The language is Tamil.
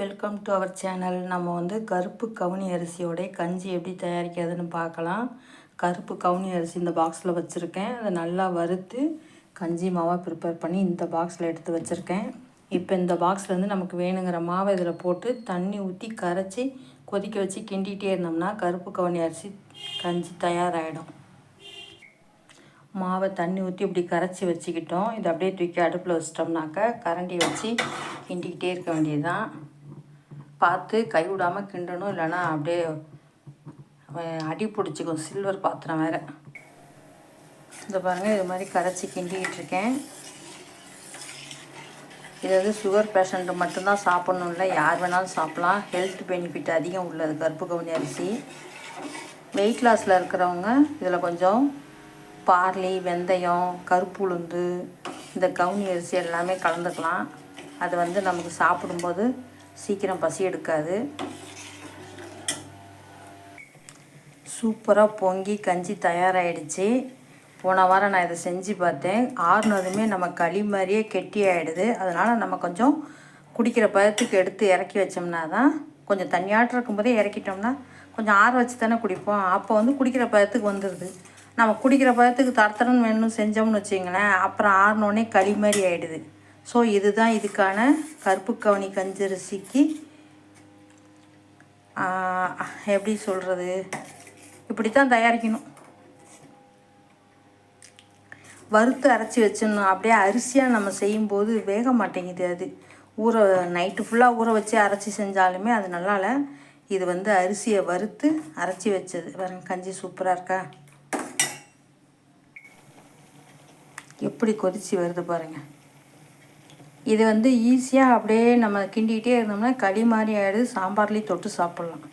வெல்கம் டு அவர் சேனல் நம்ம வந்து கருப்பு கவுனி அரிசியோட கஞ்சி எப்படி தயாரிக்கிறதுன்னு பார்க்கலாம். கருப்பு கவுனி அரிசி இந்த பாக்ஸில் வச்சுருக்கேன். அதை நல்லா வறுத்து கஞ்சி மாவாக ப்ரிப்பேர் பண்ணி இந்த பாக்ஸில் எடுத்து வச்சுருக்கேன். இப்போ இந்த பாக்ஸ்லேருந்து நமக்கு வேணுங்கிற மாவை இதில் போட்டு தண்ணி ஊற்றி கரைச்சி கொதிக்க வச்சு கிண்டிகிட்டே இருந்தோம்னா கருப்பு கவுனி அரிசி கஞ்சி தயாராகிடும் மாவை தண்ணி ஊற்றி இப்படி கரைச்சி வச்சுக்கிட்டோம். இதை அப்படியே தூக்கி அடுப்பில் வச்சிட்டோம்னாக்க கரண்டி வச்சு கிண்டிக்கிட்டே இருக்க வேண்டியதுதான். பார்த்து கை விடாமல் கிண்டணும் இல்லைன்னா அப்படியே அடி பிடிச்சிக்கும் சில்வர் பாத்திரம் வேறு. இந்த பாருங்கள் இது மாதிரி கரைச்சி கிண்டிக்கிட்டு இருக்கேன். இது வந்து சுகர் பேஷண்ட்டு மட்டும்தான் சாப்பிட்ணும் இல்லை யார் வேணாலும் சாப்பிட்லாம். ஹெல்த் பெனிஃபிட் அதிகம் உள்ளது கருப்பு கவுனி அரிசி வெயிட் லாஸில் இருக்கிறவங்க இதில் கொஞ்சம் பார்லி வெந்தயம் கருப்பு உளுந்து இந்த கவுனி அரிசி எல்லாமே கலந்துக்கலாம். அது வந்து நமக்கு சாப்பிடும்போது சீக்கிரம் பசி எடுக்காது. சூப்பராக பொங்கி கஞ்சி தயாராகிடுச்சு போன வாரம் நான் இதை செஞ்சு பார்த்தேன். ஆறுனதுமே நம்ம களி மாதிரியே கெட்டி ஆகிடுது அதனால் நம்ம கொஞ்சம் குடிக்கிற பதத்துக்கு எடுத்து இறக்கி வச்சோம்னா தான் கொஞ்சம் தண்ணியாட்டம் இருக்கும்போதே இறக்கிட்டோம்னா கொஞ்சம் ஆற வச்சு தானே குடிப்போம். அப்போ வந்து குடிக்கிற பதத்துக்கு வந்துடுது. நம்ம குடிக்கிற பதத்துக்கு தரத்தரம் வேணும் செஞ்சோம்னு வச்சிங்களேன் அப்புறம் ஆறினோடனே களி மாதிரி ஆகிடுது ஸோ இதுதான் இதுக்கான கருப்பு கவனி கஞ்சரிசிக்கு எப்படி சொல்கிறது இப்படி தான் தயாரிக்கணும். வறுத்து அரைச்சி வச்சிடணும். அப்படியே அரிசியாக நம்ம செய்யும்போது வேக மாட்டேங்குது அது. ஊற நைட்டு ஃபுல்லாக ஊற வச்சு அரைச்சி செஞ்சாலுமே அது நல்லா இல்லை இது வந்து அரிசியை வறுத்து அரைச்சி வச்சது. பாருங்க கஞ்சி சூப்பராக இருக்கா? எப்படி கொதிச்சு வருது பாருங்கள் இது வந்து ஈஸியாக அப்படியே நம்ம கிண்டிக்கிட்டே இருந்தோம்னா களி மாதிரி ஆகிடுது சாம்பார்லேயும் தொட்டு சாப்பிட்லாம்.